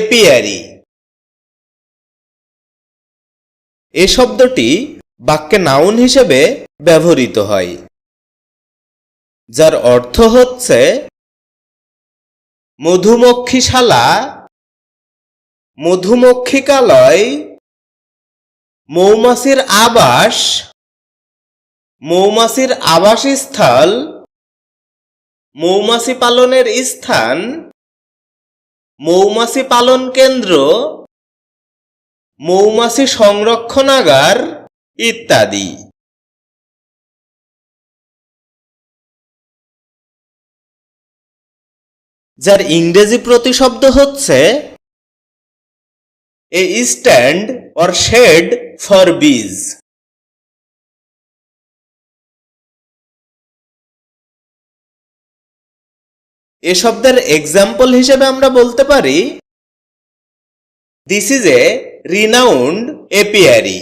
এপিয়ারি এ শব্দটি বাক্যে নাউন হিসেবে ব্যবহৃত হয়, যার অর্থ হচ্ছে মধুমক্ষিশালা, মধুমক্ষিকালয়, মৌমাছির আবাস, মৌমাছির আবাসস্থল মৌমাছি পালনের স্থান মৌমাছি পালন কেন্দ্র, মৌমাছি সংরক্ষণাগার ইত্যাদি। যার ইংরেজি প্রতিশব্দ হচ্ছে, a stand or shed for bees. এ শব্দের এক্সাম্পল হিসেবে আমরা বলতে পারি this is a renowned apiary